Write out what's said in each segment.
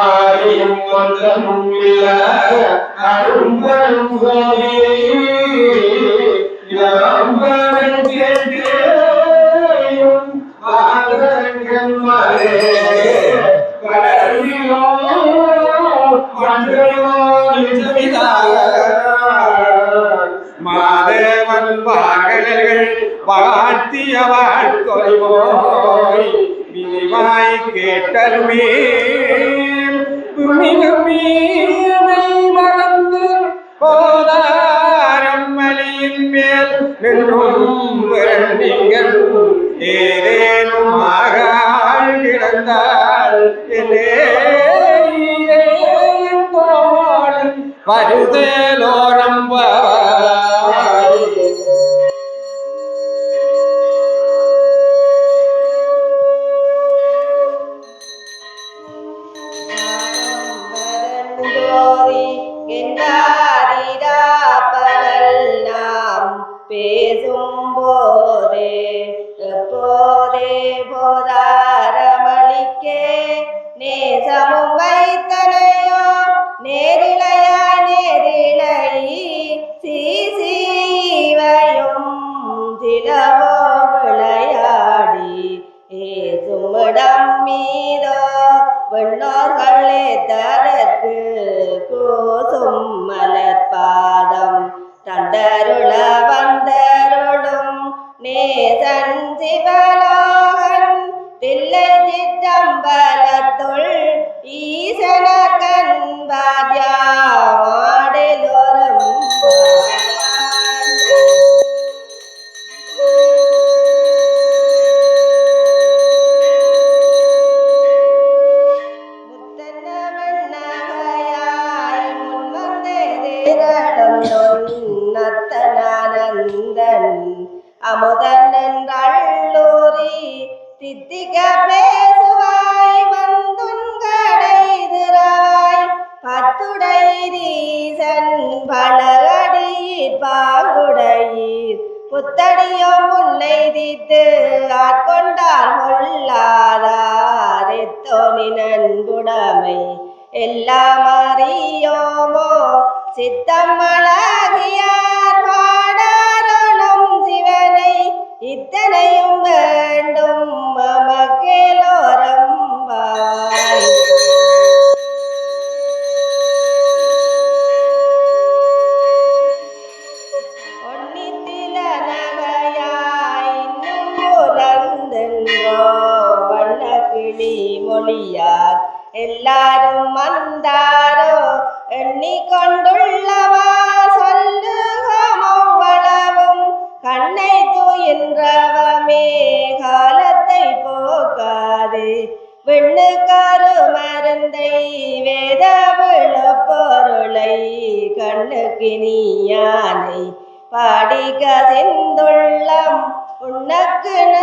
ஆரியும் ஒன்றமும் இல்ல. அரும்பரும் கோவிலை இளம்பரன் கேட்டேயும் மலே கடலிலோ மன்றையோ மாதேவன் வாழ்த்திய விரிவாய் கேட்டருமே மேல் நின்றும் நீங்கள் பேசும் போதே எப்போதே போதாரமளிக்கே நேசமும் வை Ella es la. பத்துடையீசன் பலகடியில் பாங்குடையீர் புத்தடியோ முன்னை தீத்து ஆட்கொண்டால் கொள்ளாதாரெத்தோனி நண்புடமை எல்லாம் அறியோமோ? சித்தம் அழகியார் பாடாரோணம் சிவனை. இத்தனையும் வேண்டும் மமக்கேலோரம்பா வண்ணக்கிளி மொழியார் எல்லாரும் வந்தாரோ? எண்ணிக்கொண்டுள்ளவா? சொல்லுகமவ்வளவும் கண்ணை தூயின்றவமே காலத்தை போக்காதே. வெண்ணுக்காரு மருந்தை வேத பொருளை கண்ணுக்கு நீயானை. பாடிக செந்துள்ளம் உனக்கு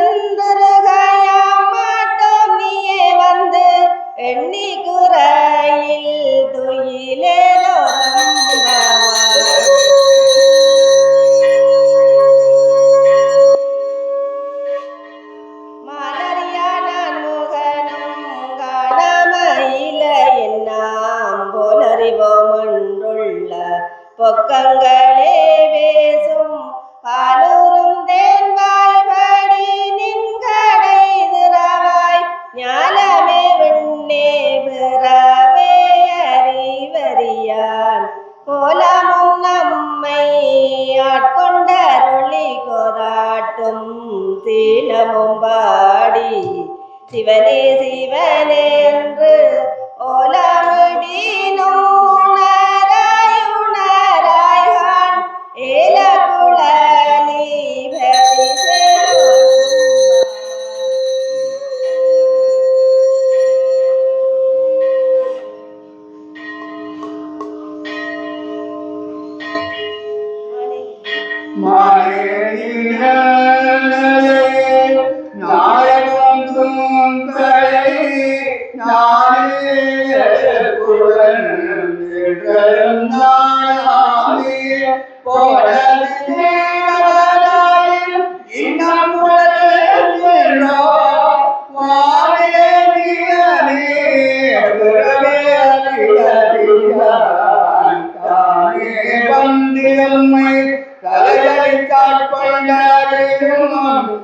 My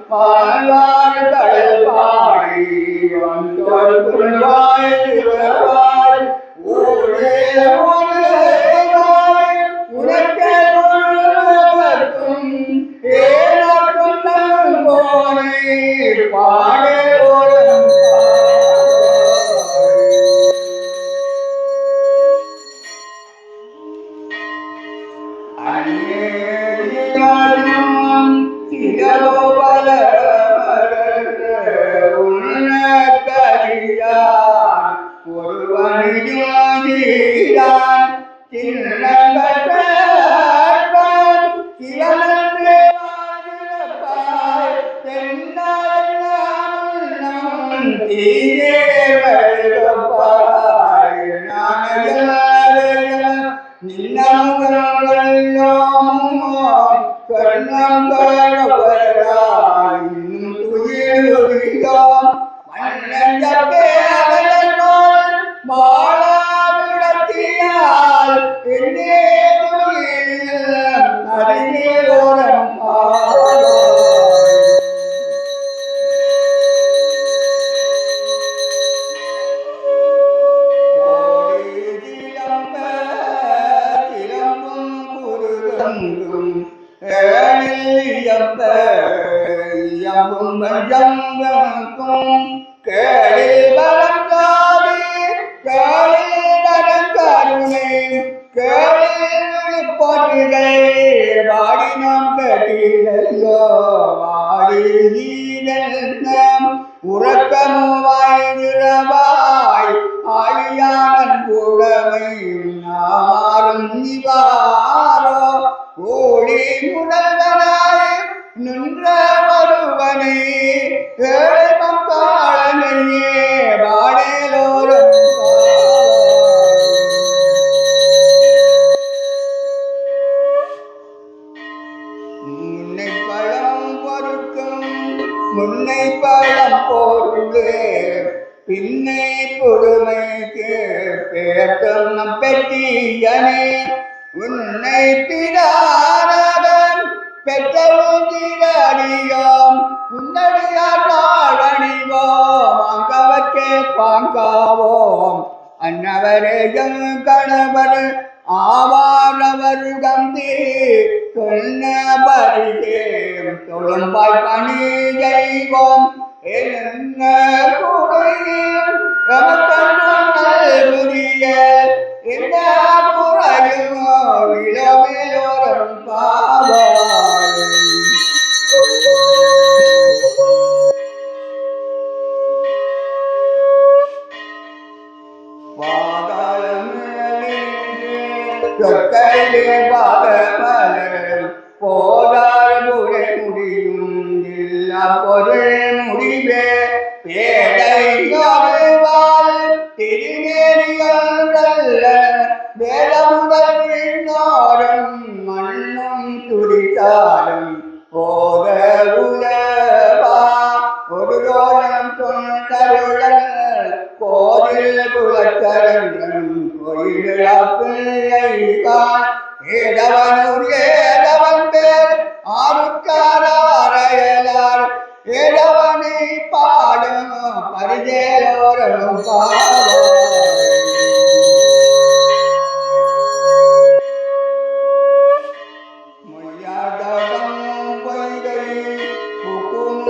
வாழ்வார் கடல் பாடி வந்தோர் കേട്ടില്ല முன்னை பழம் பொருளே பின்னை பொறுமைக்கு பேர்த்தம் நம் பெற்றியனே உன்னை பிடாரவன் பெற்றோம் உன்னடியார் வாழணிவோம் அங்கவற்கே பாங்காவோம் அன்னவரேகம் கணவர் ஆவாரவர் கந்தி சொன்ன பரிசே தொழும்பாய் பணி செய்வோம். என்ன குறையும் நாரன்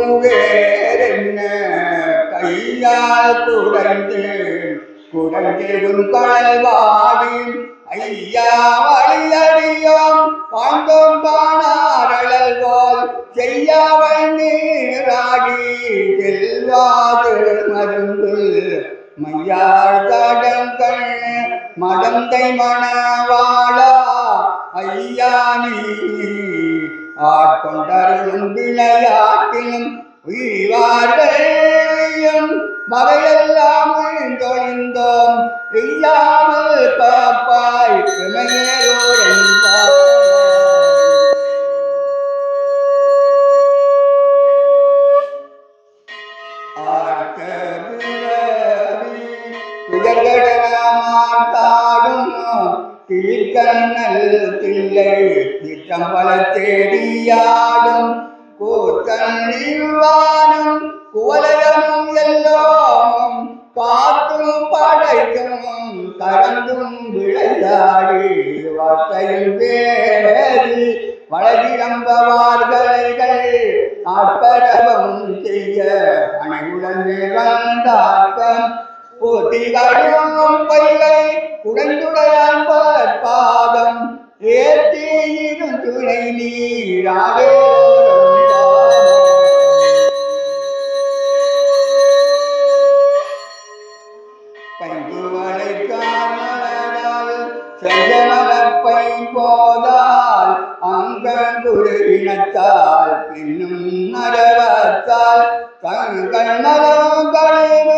புகுமுகேரென்ன கையால் குடந்து குடந்து கழல்வாடி ஐயா வழியடியோம். பாண்டோம் காணாரழல் போல் நீராடி செல்வாது மருந்து மையார் தடங்கள் மடந்தை மணவாளா. ஐயா நீ ஆட்கொண்டருளும் விளையாட்டிலும் உய்வார்களையும் மகையெல்லாம் தொழிந்தோம் செய்யாமல் காப்பாய் பிணையோரும் தாடும் தீர்க்கண்ணல் தில்லை திட்டம் பல தேடியாடும் கூத்தன்னிவானும் குவலகமும் எல்லோரும் വിളയാടി படைக்கும் கலந்தும் விளையாடி வார்த்தையும் பேரி வளதிரம்பவார்களைகள் ஆட்பரவம் செய்ய அனைவுடன் வந்தாக்கம் போட்டிகளும் பொய்கை குடந்துடையான் பாதம் ஏற்றி துணை நீராவே செஞ்சமலப்பை போதால் அங்கங்குருவினத்தால் பின்னும் நரவத்தால் கண்கள் மரம் கழிவு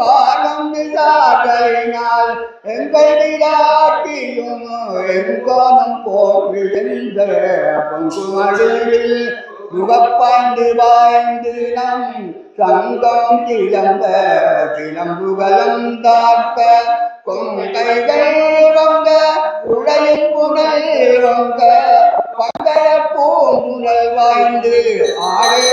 வாரம் விசாரினால் எங்கள் விராட்டியும் எங்கோனும் போற்றிருந்த பொங்குமடியில் முகப்பாய்ந்து வாய்ந்து நம் சங்கம் கிளம்ப கிளம்புகளும் தாக்க கொங்கைகள் வங்க உடையின் புனல் வங்க பங்கைய பூங்குழல் வாய்ந்து ஆடே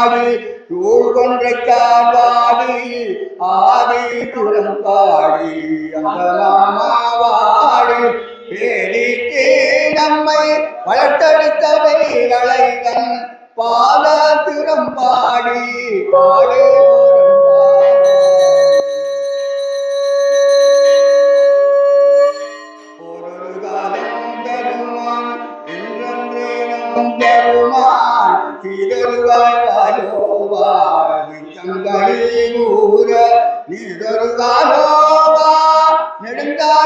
ஆடு தூள் கொன்றை காவாடி ஆதி துரம் பாடி அந்தமாவாடி பேடிக்கு நம்மை வளர்த்தெடுத்த வேலைகன் பாத திறம்பாடி பாடு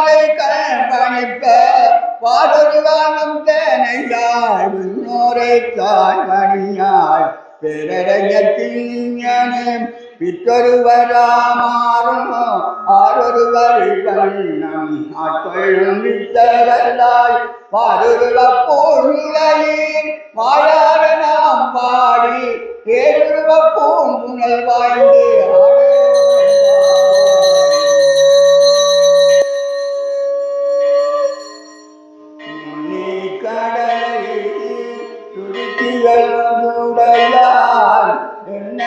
நெடுங்காலை கண்பணிப்ப பாடொரு காலம் தேனையாய் முன்னோரை தாழ்மணியாய் பேரறிஞத்தின் பித்தொருவராமாறும் ஆரொருவர் கண்ணம் ஆட்கொள்ளும் வித்தகர்களாய் பாருருவ பொருளையில் வாயார நாம் பாடி பேருருவ பூங்குணல் வாய்ந்து துருக்கிகளுடையார் என்ன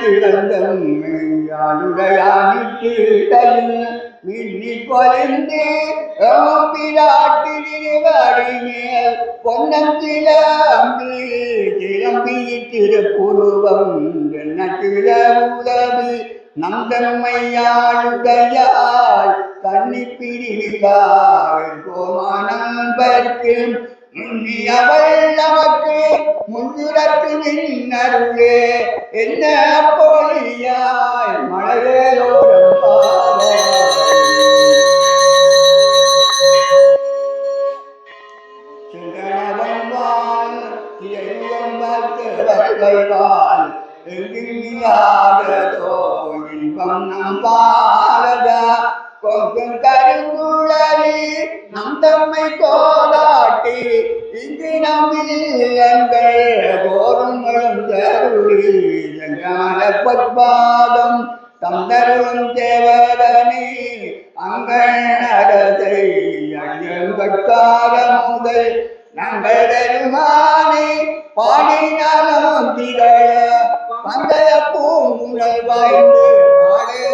திறந்தம் மெய்யாளுடையானிட்டிடையில் மின்னி கொலைந்து பிராட்டி திருவடிமேல் கிளம்பி திருப்புருவம். என்ன கிளவுதவி நந்தம்மையாளுடையாள் கண்ணி பிரிவிழா கோமானம் முன்னி அவள் நமக்கு முன்னுரத்து நின்னருளே என்ன முதல் நாங்கள் தருமானே பாடினாலும் திகழ பந்தய பூங்குழல் வாய்ந்து ஆடே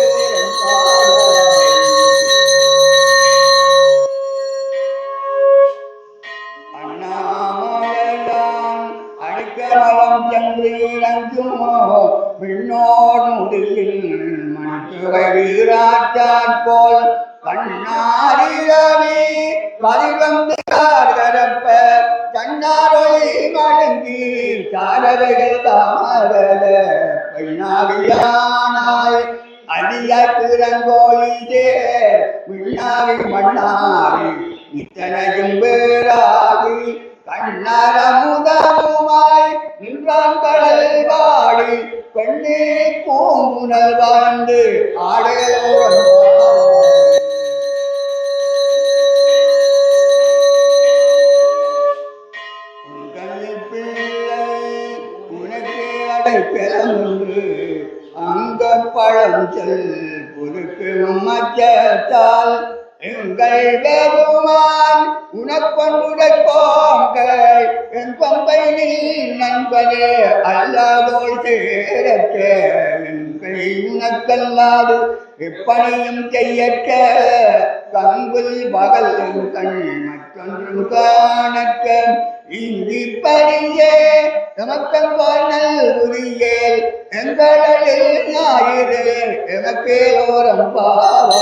அண்ணாமலையான் அடிக்கமலம் சென்று வீராட்டாற் போல் பதிவந்து பரப்ப கண்ணாரொளி மடங்கி சாரவைகள் தாமரல பெண்ணாவியானாய் அடியத்திறங்கோயிலே விண்ணாவி மண்ணாவி இத்தனையும் பேராகி கண்ணார முதமுமாய் நின்றான் கடல் வாடி. பெண்ணே பூங்குணல் வாழ்ந்து ஆடையோரம் உனக்கே அடைக்கலம் அங்க பழஞ்சல் செல் பொறுக்கு மச்சத்தால் எங்கள் வேறுமான் பெருமான் உனக்கொண்டுடைப்போங்கள் என் பம்பை நீ நண்பனே அல்லாதோள் சேரக்க என் கை உனக்கல்லாது எப்பனையும் செய்யற்க. கங்குல் பகல் கண் மற்றொன்றும் காணக்க இந்திப்படியே பரியே எமக்கம்பால் எங்களில் ஞாயிறு எமக்கே ஓரம் பாவா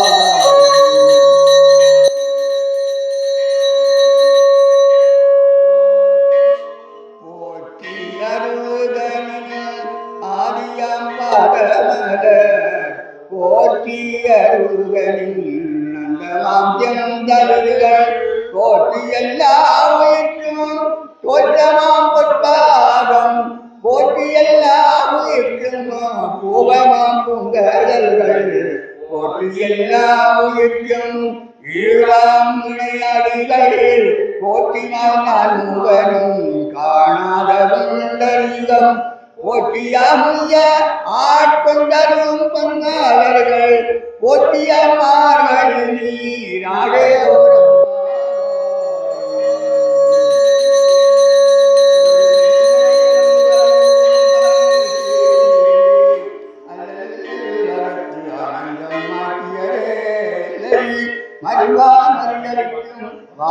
போற்றி அருள்தனில் ஆதியாம் பாதமல போற்றி அருள்தனில் நந்தமாம் ஜனம் தருகள் உயிர்க்கும் ஈழாம் விளையாடுகள் போற்றினால் நான் காணாத குண்டலிங்கம் போற்றியாமுய ஆட்கொண்டரும் பங்காளர்கள் போற்றியம்மார்கள் நீராடே